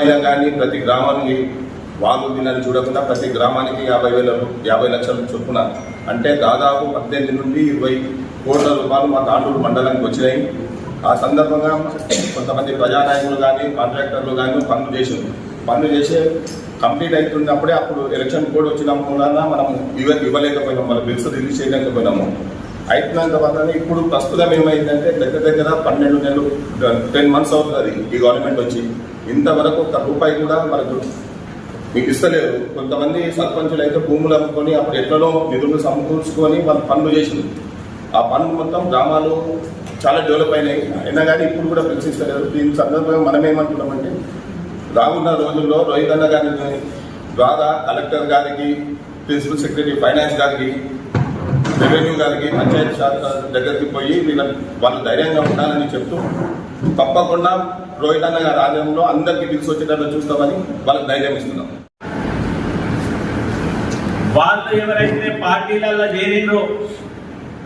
అయినా కానీ ప్రతి గ్రామానికి వాగు దినాన్ని చూడకుండా ప్రతి గ్రామానికి యాభై వేల యాభై లక్షల చొప్పున. అంటే దాదాపు పద్దెనిమిది నుండి ఇరవై కోట్ల రూపాయలు మా తాండూరు మండలానికి వచ్చినాయి. ఆ సందర్భంగా కొంతమంది ప్రజానాయకులు కానీ కాంట్రాక్టర్లు కానీ పనులు చేసింది పనులు చేసి కంప్లీట్ అవుతున్నప్పుడే అప్పుడు ఎలక్షన్ కోడ్ వచ్చిన మూలన మనం ఇవ్వ ఇవ్వలేకపోయినాం. మన బిల్స్ రిలీజ్ చేయలేకపోయినాము. అయిపోయినంత తర్వాత ఇప్పుడు ప్రస్తుతం ఏమైందంటే దగ్గర దగ్గర పన్నెండు నెలలు టెన్ మంత్స్ అవుతుంది ఈ గవర్నమెంట్ వచ్చి. ఇంతవరకు ఒక్క రూపాయి కూడా మనకు మీకు ఇస్తలేదు. కొంతమంది సర్పంచులు అయితే భూములు అమ్ముకొని అప్పుడు ఎట్లలో నిధులు సమకూర్చుకొని వాళ్ళు పనులు చేసింది ఆ పనులు మొత్తం గ్రామాలు చాలా డెవలప్ అయినాయి. అయినా కానీ ఇప్పుడు కూడా ప్రశ్నిస్తలేదు దీని సందర్భంగా మనం ఏమంటున్నామంటే రానున్న రోజుల్లో రోహిత్ అన్న గారి ద్వారా కలెక్టర్ గారికి ప్రిన్సిపల్ సెక్రటరీ ఫైనాన్స్ గారికి రెవెన్యూ గారికి పంచాయతీ శాఖ దగ్గరికి పోయి వీళ్ళ వాళ్ళు ధైర్యంగా ఉండాలని చెప్తూ తప్పకుండా రోహిత్ అన్న గారి ఆలయంలో అందరికీ పిలిచి వచ్చేటట్లు చూస్తామని వాళ్ళకి ధైర్యం ఇస్తున్నాం. వాళ్ళు ఎవరైతే పార్టీలలో చేరిండ్రో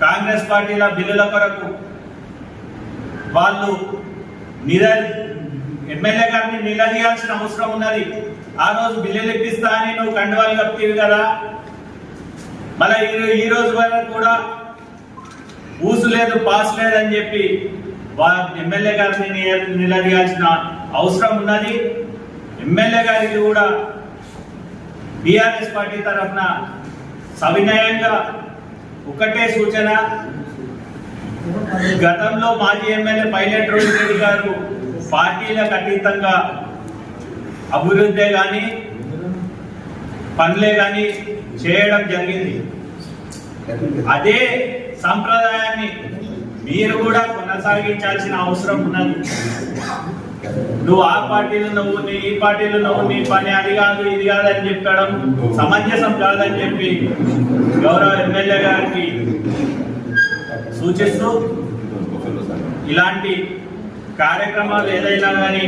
కాంగ్రెస్ పార్టీల బిల్లుల కొరకు వాళ్ళు నిర ఎమ్మెల్యే గారిని నిలదీయాల్సిన అవసరం ఉన్నది. ఆ రోజు బిల్లులు ఇప్పిస్తా అని నువ్వు కండువాలు కప్తీవి కదా. మళ్ళీ ఈ- ఈ రోజు వరకు కూడా ఊసు లేదు పాస్ లేదని చెప్పి ఎమ్మెల్యే గారిని నిలదీయాల్సిన అవసరం ఉన్నది. ఎమ్మెల్యే గారికి కూడా బీఆర్ఎస్ పార్టీ తరఫున సవినయంగా ఒకటే సూచన. గతంలో మాజీ ఎమ్మెల్యే పైలట్ రెడ్డి గారు పార్టీలకు అతీతంగా అభివృద్ధే కానీ పనులే కానీ చేయడం జరిగింది. అదే సంప్రదాయాన్ని మీరు కూడా కొనసాగించాల్సిన అవసరం ఉన్నది. నువ్వు ఆ పార్టీలో నువ్వు నీ ఈ పార్టీలో నువ్వు నీ పని అది కాదు ఇది కాదు అని చెప్పడం సమంజసం కాదని చెప్పి గౌరవ ఎమ్మెల్యే గారికి సూచిస్తూ ఇలాంటి కార్యక్రమాలు ఏదైనా కానీ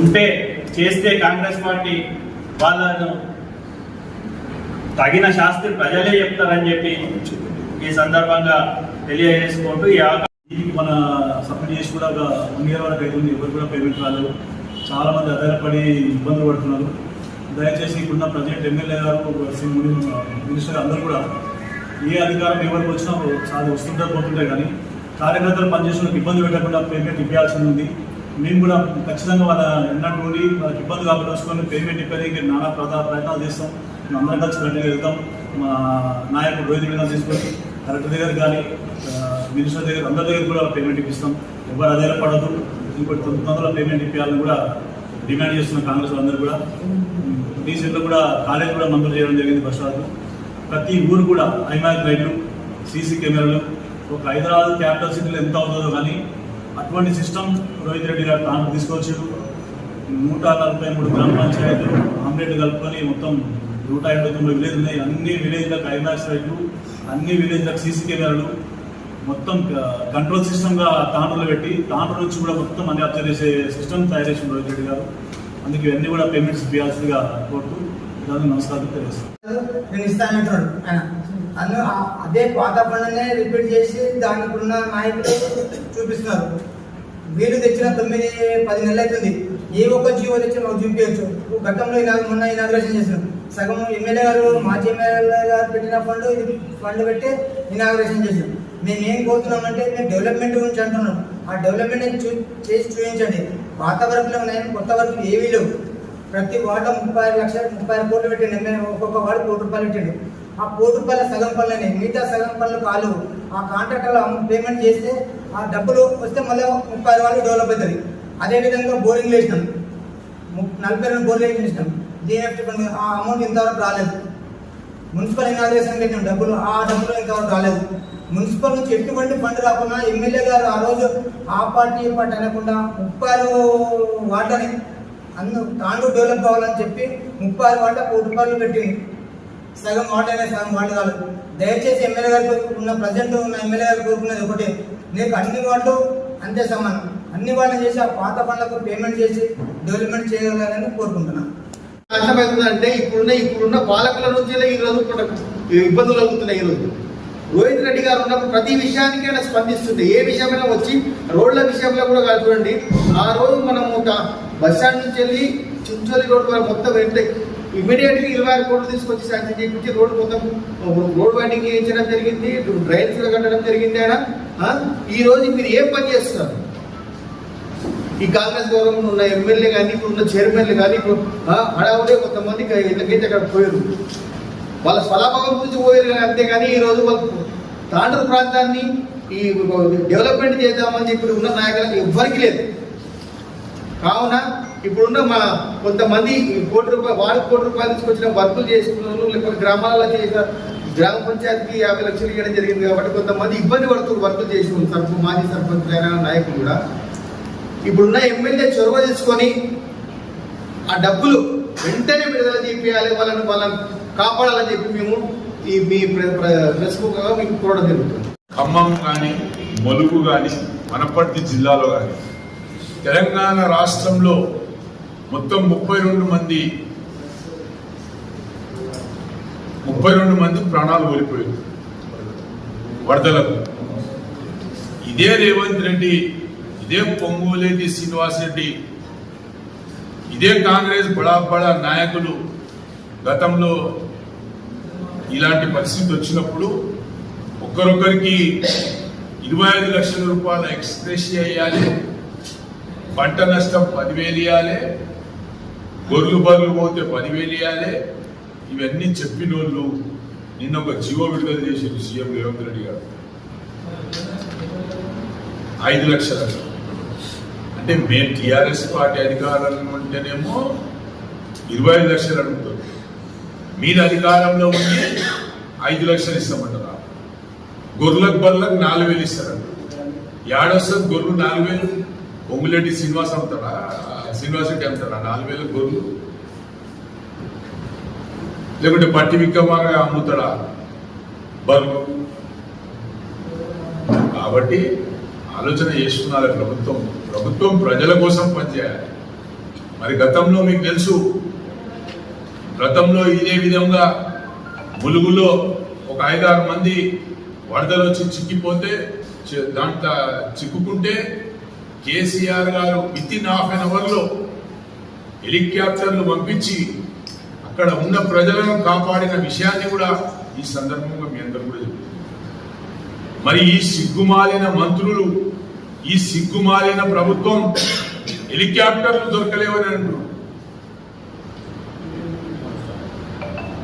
ఉంటే చేస్తే కాంగ్రెస్ పార్టీ వాళ్ళను తగిన శాస్త్రి ప్రజలే చెప్తారని చెప్పి ఈ సందర్భంగా తెలియజేసుకుంటూ ఈ దీనికి మన సబ్మిట్ చేసి కూడా ఒక వన్ ఇయర్ వరకు అవుతుంది ఎవరు కూడా పేమెంట్ రాలేదు. చాలా మంది ఆధారపడి ఇబ్బందులు పడుతున్నారు. దయచేసి ఇప్పుడున్న ప్రజెంట్ ఎమ్మెల్యే గారు మినిస్టర్ అందరూ కూడా ఏ అధికారం ఎవరికి వచ్చినా చాలా వస్తుంటే పోతుంటే కానీ కార్యకర్తలు పనిచేసిన ఇబ్బంది పెట్టకుండా పేమెంట్ ఇవ్వాల్సింది ఉంది. మేము కూడా ఖచ్చితంగా వాళ్ళ ఎన్నట్టు వాళ్ళకి ఇబ్బంది కాకుండా చూసుకొని పేమెంట్ ఇప్పటికీ నానా ప్రయత్నాలు చేస్తాం. మేము అందరం కలిసి గట్టిగా వెళ్తాం. మా నాయకుడు రోహిత్ రెడ్డి తీసుకొని కలెక్టర్ దగ్గర కానీ మినిస్టర్ దగ్గర అందరి దగ్గర కూడా పేమెంట్ ఇప్పిస్తాం. ఎవరు అదే పడదు ఇంకోటి తొందరలో పేమెంట్ ఇప్పించాలని కూడా డిమాండ్ చేస్తున్న కాంగ్రెస్ అందరూ కూడా. రీసెంట్లో కూడా కాలేజ్ కూడా మంజూరు చేయడం జరిగింది బస్ ప్రతి ఊరు కూడా ఐమాక్ లైట్లు సీసీ కెమెరాలు. ఒక హైదరాబాద్ క్యాపిటల్ సిటీలో ఎంత అవుతుందో కానీ అటువంటి సిస్టమ్ రోహిత్ రెడ్డి గారు తాను తీసుకొచ్చారు. నూట నలభై మూడు గ్రామ పంచాయతీలు ఆమ్లెట్ కలుపుకొని మొత్తం నూట ఎనభై తొమ్మిది విలేజ్ ఉన్నాయి. అన్ని విలేజ్లకు ఐమాక్స్ లైట్లు అన్ని విలేజ్లకు సీసీ కెమెరాలు మొత్తం కంట్రోల్ సిస్టమ్గా తాండ్రులు పెట్టి తాండ్రు నుంచి కూడా మొత్తం అన్ని అబ్జర్వ్ చేసే సిస్టమ్ తయారు చేసిన రోజు రెడ్డి గారు. అందుకే ఇవన్నీ కూడా పేమెంట్స్ ఇవ్వాల్సిందిగా కోరుతూ దాన్ని నమస్కారం తెలియజేస్తాను నేను ఇస్తానంటున్నాడు ఆయన. అందులో అదే పాత పనులనే రిపీట్ చేసి దానికి ఉన్న నాయకులు చూపిస్తున్నారు. వీళ్ళు తెచ్చిన తొమ్మిది పది నెలలు అవుతుంది ఏ ఒక్క జీవో తెచ్చి మాకు చూపించవచ్చు గతంలో ఇలా మొన్న ఇనాగ్రేషన్ చేశారు సగం ఎమ్మెల్యే గారు మాజీ ఎమ్మెల్యే గారు పెట్టిన ఫండ్ ఇది ఫండ్ పెట్టి ఇనాగ్రేషన్ చేసాం మేము ఏం కోరుతున్నామంటే మేము డెవలప్మెంట్ గురించి అంటున్నాం. ఆ డెవలప్మెంట్ చూ చేసి చూపించండి. పాత వర్కులు ఉన్నాయి కొత్త వరకు ఏవీ లేవు. ప్రతి వార్డు ముప్పై లక్షలు ముప్పై ఆరు కోట్లు పెట్టండి ఎమ్మెల్యే ఒక్కొక్క వార్డు కోటి రూపాయలు పెట్టండి. ఆ కోటి రూపాయల సగం పనులని మిగతా సగం పనులు కాలు ఆ కాంట్రాక్టర్లు పేమెంట్ చేస్తే ఆ డబ్బులు వస్తే మళ్ళీ ముప్పై ఐదు వాళ్ళు డెవలప్ అవుతుంది అదేవిధంగా బోరింగ్ వేసినాం. నలభై రెండు బోర్లు వేసినాం. డిఎఫ్టీ ఫండ్ ఆ అమౌంట్ ఇంతవరకు రాలేదు. మున్సిపల్ ఇనాగ్రేషన్ పెట్టిన డబ్బులు ఆ డబ్బులు ఇంతవరకు రాలేదు. మున్సిపల్ నుంచి ఎటువంటి ఫండ్ రాకుండా ఎమ్మెల్యే గారు ఆ రోజు ఆ పార్టీ ఈ పార్టీ అనకుండా ముప్పై ఆరు అందు తాండూ డెవలప్ కావాలని చెప్పి ముప్పై ఆరు వాట కోటి రూపాయలు పెట్టింది సగం వార్డు అయినా సగం వాట కాలేదు దయచేసి ఎమ్మెల్యే గారు ఉన్న ప్రజెంట్ ఉన్న ఎమ్మెల్యే గారు కోరుకునేది ఒకటి. నీకు అన్ని వార్డు అంతే సమానం. అన్ని వాళ్ళు చేసి ఆ పాత పనులకు పేమెంట్ చేసి డెవలప్మెంట్ చేయగలరని కోరుకుంటున్నాను. అంటే ఇప్పుడున్న ఇప్పుడున్న పాలకుల నుంచే ఈ రోజు ఇబ్బందులు అవుతున్నాయి ఈ రోజు. రోహిత్ రెడ్డి గారు ఉన్నప్పుడు ప్రతి విషయానికి ఆయన స్పందిస్తుంది ఏ విషయమైనా వచ్చి రోడ్ల విషయంలో కూడా కాదు చూడండి. ఆ రోజు మనము ఒక బస్ స్టాండ్ నుంచి వెళ్ళి చుంచోలి రోడ్ వరకు మొత్తం వెంటే ఇమీడియట్గా ఇరవై ఆరు కోట్లు తీసుకొచ్చి శాంక్షన్ చేయించి రోడ్ మొత్తం రోడ్ వైండింగ్ చేయించడం జరిగింది డ్రైన్స్ కట్టడం జరిగింది ఆయన. ఈ రోజు మీరు ఏం పని చేస్తున్నారు? ఈ కాంగ్రెస్ గవర్నమెంట్ ఉన్న ఎమ్మెల్యే కానీ ఇప్పుడు ఉన్న చైర్మన్లు కానీ ఇప్పుడు హడావుడే కొంతమంది ఇళ్ళకైతే అక్కడ పోయారు. వాళ్ళ స్వలాభావం గురించి పోయారు కానీ అంతేగాని ఈ రోజు వాళ్ళు తాండ్రు ప్రాంతాన్ని ఈ డెవలప్మెంట్ చేద్దామని చెప్పి ఉన్న నాయకులకు ఎవ్వరికి లేదు. కావున ఇప్పుడున్న మా కొంతమంది కోటి రూపాయలు వాడు కోటి రూపాయలు తీసుకొచ్చిన వర్కులు చేసుకున్నారు లేకపోతే గ్రామాలలో చేసిన గ్రామ పంచాయతీకి యాభై లక్షలు ఇవ్వడం జరిగింది కాబట్టి కొంతమంది ఇబ్బంది పడుతున్నారు వర్కులు చేసుకున్నారు సర్పంచ్ మాజీ సర్పంచ్ నాయకులు కూడా. ఇప్పుడున్న ఎమ్మెల్యే చొరవ తీసుకొని ఆ డబ్బులు వెంటనే విడుదల చేయాలి వాళ్ళని వాళ్ళని కాపాడాలని చెప్పి మేము ఈ మీ ప్రెస్ మీకు కోరడం జరుగుతుంది. ఖమ్మం కానీ మలుగు కానీ వనపర్తి జిల్లాలో కానీ తెలంగాణ రాష్ట్రంలో మొత్తం ముప్పై రెండు మంది ముప్పై రెండు మంది ప్రాణాలు కోల్పోయారు. వరదలకు. ఇదే రేవంత్ రెడ్డి ఇదే పొంగులేటి శ్రీనివాస్ రెడ్డి. ఇదే కాంగ్రెస్ బడా బడా నాయకులు గతంలో ఇలాంటి పరిస్థితి వచ్చినప్పుడు ఒక్కరొక్కరికి ఇరవై ఐదు లక్షల రూపాయల ఎక్స్ప్రెస్ వేయాలి పంట నష్టం పదివేలు ఇవ్వాలి గొర్రెలు బర్రెలు పోతే పదివేలు ఇవ్వాలి ఇవన్నీ చెప్పిన వాళ్ళు నిన్న ఒక జీవో విడుదల చేశారు సీఎం రేవంత్ రెడ్డి గారు. ఐదు లక్షల అంటే మేము టీఆర్ఎస్ పార్టీ అధికారంలో ఉంటేనేమో ఇరవై ఐదు లక్షలు అడుగుతుంది మీరు అధికారంలో ఉండి ఐదు లక్షలు ఇస్తామంటారా? గొర్రెలకు బర్రెలకు నాలుగు వేలు ఇస్తారంట ఏడొస్తుంది గొర్రెలు నాలుగు వేలు? పొంగులెడ్డి శ్రీనివాస్ అమ్ముతాడా? శ్రీనివాస్ రెడ్డి అమ్ముతారా నాలుగు వేలు గొర్రెలు? లేకుంటే పట్టి విక్కమాగా అమ్ముతాడా? బరువు కాబట్టి ఆలోచన చేస్తున్నారు ప్రభుత్వం. ప్రభుత్వం ప్రజల కోసం పనిచేయాలి. మరి గతంలో మీకు తెలుసు గతంలో ఇదే విధంగా ములుగులో ఒక ఐదారు మంది వరదలు వచ్చి చిక్కిపోతే దాంట్లో చిక్కుకుంటే కేసీఆర్ గారు విత్ ఇన్ హాఫ్ అన్ అవర్లో హెలికాప్టర్లు పంపించి అక్కడ ఉన్న ప్రజలను కాపాడిన విషయాన్ని కూడా ఈ సందర్భంగా మీ అందరూ కూడా చెప్తున్నారు. మరి ఈ సిగ్గుమాలిన మంత్రులు ఈ సిగ్గుమాలిన ప్రభుత్వం హెలికాప్టర్లు దొరకలేవని అంటు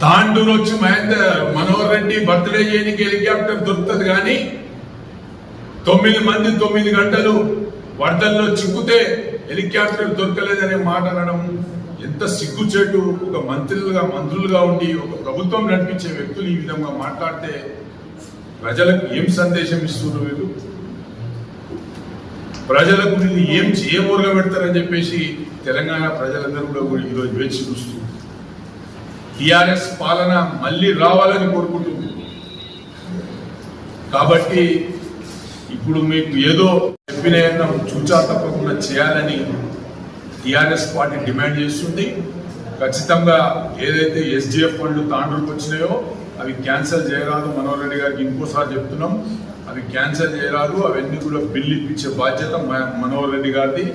తాండూరు వచ్చి మహేందర్ మనోహర్ రెడ్డి బర్త్డే చేయడానికి హెలికాప్టర్ దొరుకుతుంది కానీ తొమ్మిది మంది తొమ్మిది గంటలు వరదల్లో చిక్కుతే హెలికాప్టర్ దొరకలేదనే మాట అనడం ఎంత సిగ్గుచేటు. ఒక మంత్రులుగా మంత్రులుగా ఉండి ఒక ప్రభుత్వం నడిపించే వ్యక్తులు ఈ విధంగా మాట్లాడితే ప్రజలకు ఏం సందేశం ఇస్తున్నారు వీళ్ళు ప్రజలకు వీళ్ళు ఏం ఏం పెడతారని చెప్పేసి తెలంగాణ ప్రజలందరూ కూడా ఈరోజు వేచి చూస్తూ టిఆర్ఎస్ పాలన మళ్ళీ రావాలని కోరుకుంటుంది కాబట్టి ఇప్పుడు మీకు ఏదో చెప్పిన చూచా తప్పకుండా చేయాలని టిఆర్ఎస్ పార్టీ డిమాండ్ చేస్తుంది. ఖచ్చితంగా ఏదైతే ఎస్డిఎఫ్ ఫండ్లు తాండ్రుకు వచ్చినాయో అవి క్యాన్సిల్ చేయరాదు మనోహర్ రెడ్డి గారికి ఇంకోసారి చెప్తున్నాం. అవి క్యాన్సల్ చేయరాదు అవన్నీ కూడా బిల్లు ఇప్పించే బాధ్యత మనోహర్ రెడ్డి గారిది.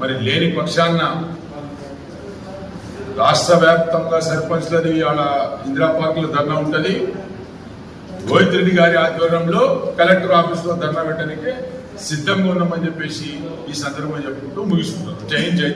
మరి లేని పక్షాన రాష్ట్ర వ్యాప్తంగా సర్పంచ్లది ఆడ ఇందిరా పార్క్లో ధర్నా ఉంటుంది. రోహిత్ రెడ్డి గారి ఆధ్వర్యంలో కలెక్టర్ ఆఫీస్లో ధర్నా పెట్టడానికి సిద్ధంగా ఉన్నామని చెప్పేసి ఈ సందర్భంగా చెప్పుకుంటూ ముగిస్తున్నాం. జై జై